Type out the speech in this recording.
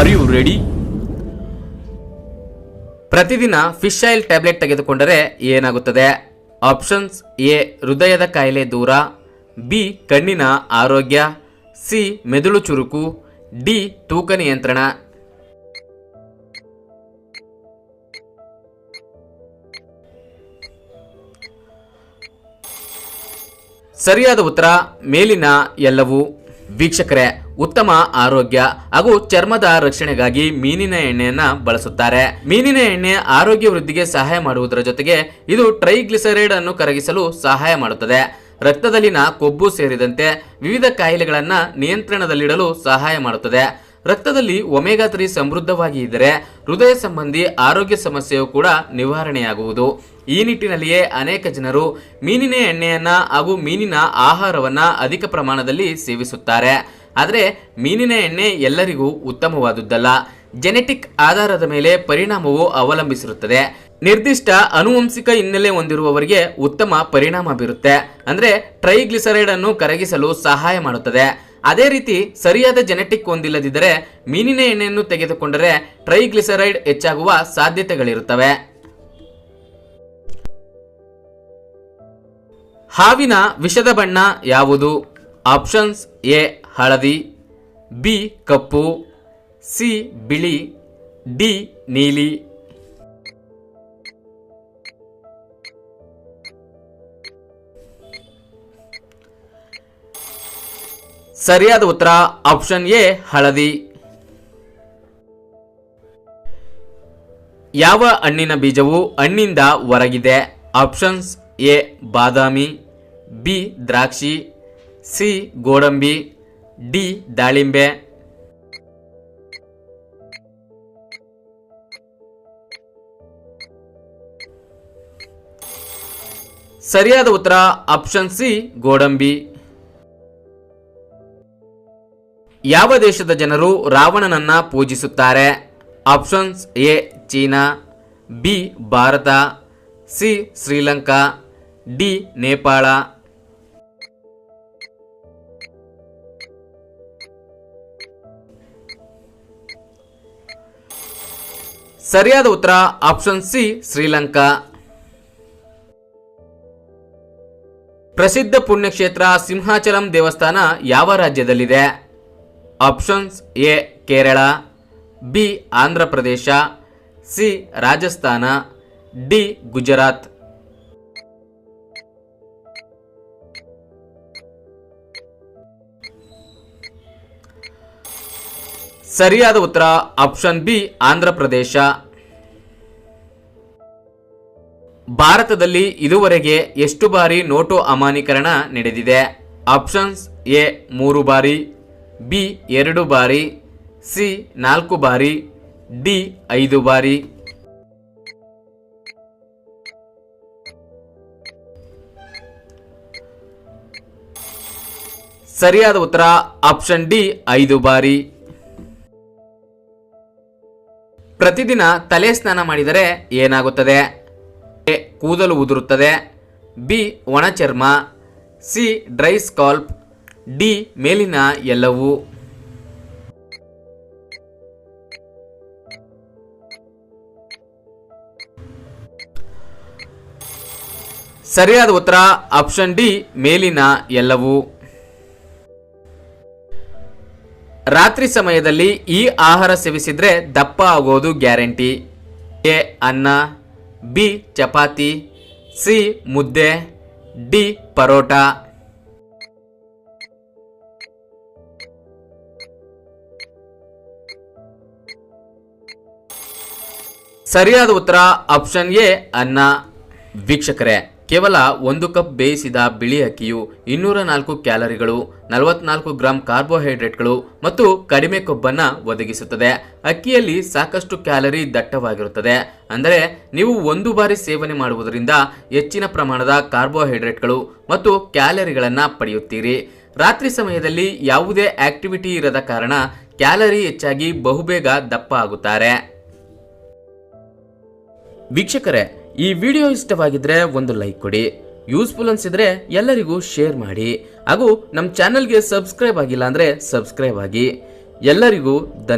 R you ready ಪ್ರತಿದಿನ fish oil tablet ತೆಗೆದುಕೊಂಡರೆ ಏನಾಗುತ್ತದೆ? ಆಪ್ಷನ್ಸ್ ಎ ಹೃದಯದ ಕಾಯಿಲೆ ದೂರ ಬಿ ಕಣ್ಣಿನ ಆರೋಗ್ಯ ಸಿ ಮೆದುಳು ಚುರುಕು ಡಿ ತೂಕ ನಿಯಂತ್ರಣ. ಸರಿಯಾದ ಉತ್ತರ ಮೇಲಿನ ಎಲ್ಲವೂ. ವೀಕ್ಷಕರೇ, ಉತ್ತಮ ಆರೋಗ್ಯ ಹಾಗೂ ಚರ್ಮದ ರಕ್ಷಣೆಗಾಗಿ ಮೀನಿನ ಎಣ್ಣೆಯನ್ನ ಬಳಸುತ್ತಾರೆ. ಮೀನಿನ ಎಣ್ಣೆ ಆರೋಗ್ಯ ವೃದ್ಧಿಗೆ ಸಹಾಯ ಮಾಡುವುದರ ಜೊತೆಗೆ ಇದು ಟ್ರೈಗ್ಲಿಸರೈಡ್ ಅನ್ನು ಕರಗಿಸಲು ಸಹಾಯ ಮಾಡುತ್ತದೆ. ರಕ್ತದಲ್ಲಿನ ಕೊಬ್ಬು ಸೇರಿದಂತೆ ವಿವಿಧ ಕಾಯಿಲೆಗಳನ್ನ ನಿಯಂತ್ರಣದಲ್ಲಿಡಲು ಸಹಾಯ ಮಾಡುತ್ತದೆ. ರಕ್ತದಲ್ಲಿ ಒಮೆಗಾ ತ್ರೀ ಸಮೃದ್ಧವಾಗಿ ಇದ್ದರೆ ಹೃದಯ ಸಂಬಂಧಿ ಆರೋಗ್ಯ ಸಮಸ್ಯೆಯು ಕೂಡ ನಿವಾರಣೆಯಾಗುವುದು. ಈ ನಿಟ್ಟಿನಲ್ಲಿಯೇ ಅನೇಕ ಜನರು ಮೀನಿನ ಎಣ್ಣೆಯನ್ನ ಹಾಗೂ ಮೀನಿನ ಆಹಾರವನ್ನ ಅಧಿಕ ಪ್ರಮಾಣದಲ್ಲಿ ಸೇವಿಸುತ್ತಾರೆ. ಆದರೆ ಮೀನಿನ ಎಣ್ಣೆ ಎಲ್ಲರಿಗೂ ಉತ್ತಮವಾದುದ್ದಲ್ಲ. ಜೆನೆಟಿಕ್ ಆಧಾರದ ಮೇಲೆ ಪರಿಣಾಮವು ಅವಲಂಬಿಸಿರುತ್ತದೆ. ನಿರ್ದಿಷ್ಟ ಅನುವಂಶಿಕ ಹಿನ್ನೆಲೆ ಹೊಂದಿರುವವರಿಗೆ ಉತ್ತಮ ಪರಿಣಾಮ ಬೀರುತ್ತೆ. ಅಂದ್ರೆ ಟ್ರೈಗ್ಲಿಸರೈಡ್ ಅನ್ನು ಕರಗಿಸಲು ಸಹಾಯ ಮಾಡುತ್ತದೆ. ಅದೇ ರೀತಿ ಸರಿಯಾದ ಜೆನೆಟಿಕ್ ಹೊಂದಿಲ್ಲದಿದ್ದರೆ ಮೀನಿನ ಎಣ್ಣೆಯನ್ನು ತೆಗೆದುಕೊಂಡರೆ ಟ್ರೈಗ್ಲಿಸರೈಡ್ ಹೆಚ್ಚಾಗುವ ಸಾಧ್ಯತೆಗಳಿರುತ್ತವೆ. ಹಾವಿನ ವಿಷದ ಬಣ್ಣ ಯಾವುದು? ಆಪ್ಷನ್ಸ್ ಎ, ಹಳದಿ, ಬಿ, ಕಪ್ಪು, ಸಿ, ಬಿಳಿ, ಡಿ, ನೀಲಿ. ಸರಿಯಾದ ಉತ್ತರ ಆಪ್ಷನ್ ಎ, ಹಳದಿ. ಯಾವ ಹಣ್ಣಿನ ಬೀಜವು ಹಣ್ಣಿಂದ ಹೊರಗಿದೆ? ಆಪ್ಷನ್ಸ್ ಎ, ಬಾದಾಮಿ, ಬಿ, ದ್ರಾಕ್ಷಿ, ಸಿ, ಗೋಡಂಬಿ, ಡಿ, ದಾಳಿಂಬೆ. ಸರಿಯಾದ ಉತ್ತರ ಆಪ್ಷನ್ ಸಿ, ಗೋಡಂಬಿ. ಯಾವ ದೇಶದ ಜನರು ರಾವಣನನ್ನ ಪೂಜಿಸುತ್ತಾರೆ? Options A China B Bharat C Sri Lanka D Nepal. ಸರಿಯಾದ ಉತ್ತರ ಆಪ್ಷನ್ ಸಿ ಶ್ರೀಲಂಕಾ. ಪ್ರಸಿದ್ಧ ಪುಣ್ಯಕ್ಷೇತ್ರ ಸಿಂಹಾಚಲಂ ದೇವಸ್ಥಾನ ಯಾವ ರಾಜ್ಯದಲ್ಲಿದೆ? Options A, Kerala, B Andhra Pradesh C, Rajasthan, D, Gujarat. ಸರಿಯಾದ ಉತ್ತರ ಆಪ್ಷನ್ ಬಿ ಆಂಧ್ರ ಪ್ರದೇಶ ಭಾರತದಲ್ಲಿ ಇದುವರೆಗೆ ಎಷ್ಟು ಬಾರಿ ನೋಟು ಅಮಾನ್ಯೀಕರಣ ನಡೆದಿದೆ? ಆಪ್ಷನ್ಸ್ ಎ, ಮೂರು ಬಾರಿ ಬಿ ಎರಡು ಬಾರಿ, ಸಿ ನಾಲ್ಕು ಬಾರಿ, ಡಿ ಐದು ಬಾರಿ. ಸರಿಯಾದ ಉತ್ತರ, ಆಪ್ಷನ್ ಡಿ ಐದು ಬಾರಿ. ಪ್ರತಿದಿನ ತಲೆ ಸ್ನಾನ ಮಾಡಿದರೆ ಏನಾಗುತ್ತದೆ? ಎ ಕೂದಲು ಉದುರುತ್ತದೆ, ಬಿ ಒಣ ಚರ್ಮ, ಸಿ ಡ್ರೈ ಸ್ಕಾಲ್ಪ್ ಡಿ ಮೇಲಿನ ಎಲ್ಲವೂ. ಸರಿಯಾದ ಉತ್ತರ, ಆಪ್ಷನ್ ಡಿ ಮೇಲಿನ ಎಲ್ಲವೂ. ರಾತ್ರಿ ಸಮಯದಲ್ಲಿ ಈ ಆಹಾರ ಸೇವಿಸಿದ್ರೆ ದಪ್ಪ ಆಗೋದು ಗ್ಯಾರಂಟಿ. ಎ, ಅನ್ನ, ಬಿ, ಚಪಾತಿ, ಸಿ, ಮುದ್ದೆ, ಡಿ, ಪರೋಟ. ಸರಿಯಾದ ಉತ್ತರ ಆಪ್ಷನ್ ಎ ಅನ್ನ. ವೀಕ್ಷಕರೇ, ಕೇವಲ ಒಂದು ಕಪ್ ಬೇಯಿಸಿದ ಬಿಳಿ ಅಕ್ಕಿಯು ಇನ್ನೂರ ನಾಲ್ಕು ಕ್ಯಾಲರಿಗಳು, ನಲವತ್ನಾಲ್ಕು ಗ್ರಾಂ ಕಾರ್ಬೋಹೈಡ್ರೇಟ್ಗಳು ಮತ್ತು ಕಡಿಮೆ ಕೊಬ್ಬನ್ನು ಒದಗಿಸುತ್ತದೆ. ಅಕ್ಕಿಯಲ್ಲಿ ಸಾಕಷ್ಟು ಕ್ಯಾಲರಿ ದಟ್ಟವಾಗಿರುತ್ತದೆ. ಅಂದರೆ ನೀವು ಒಂದು ಬಾರಿ ಸೇವನೆ ಮಾಡುವುದರಿಂದ ಹೆಚ್ಚಿನ ಪ್ರಮಾಣದ ಕಾರ್ಬೋಹೈಡ್ರೇಟ್ಗಳು ಮತ್ತು ಕ್ಯಾಲರಿಗಳನ್ನು ಪಡೆಯುತ್ತೀರಿ. ರಾತ್ರಿ ಸಮಯದಲ್ಲಿ ಯಾವುದೇ ಆಕ್ಟಿವಿಟಿ ಇರದ ಕಾರಣ ಕ್ಯಾಲರಿ ಹೆಚ್ಚಾಗಿ ಬಹುಬೇಗ ದಪ್ಪ ಆಗುತ್ತಾರೆ. ವೀಕ್ಷಕರೇ, ಈ ವಿಡಿಯೋ ಇಷ್ಟವಾಗಿದ್ರೆ ಒಂದು ಲೈಕ್ ಕೊಡಿ, ಯೂಸ್ಫುಲ್ ಅನ್ಸಿದ್ರೆ ಎಲ್ಲರಿಗೂ ಶೇರ್ ಮಾಡಿ, ಹಾಗೂ ನಮ್ಮ ಚಾನಲ್ಗೆ ಸಬ್ಸ್ಕ್ರೈಬ್ ಆಗಿಲ್ಲ ಅಂದ್ರೆ ಸಬ್ಸ್ಕ್ರೈಬ್ ಆಗಿ. ಎಲ್ಲರಿಗೂ ಧನ್ಯ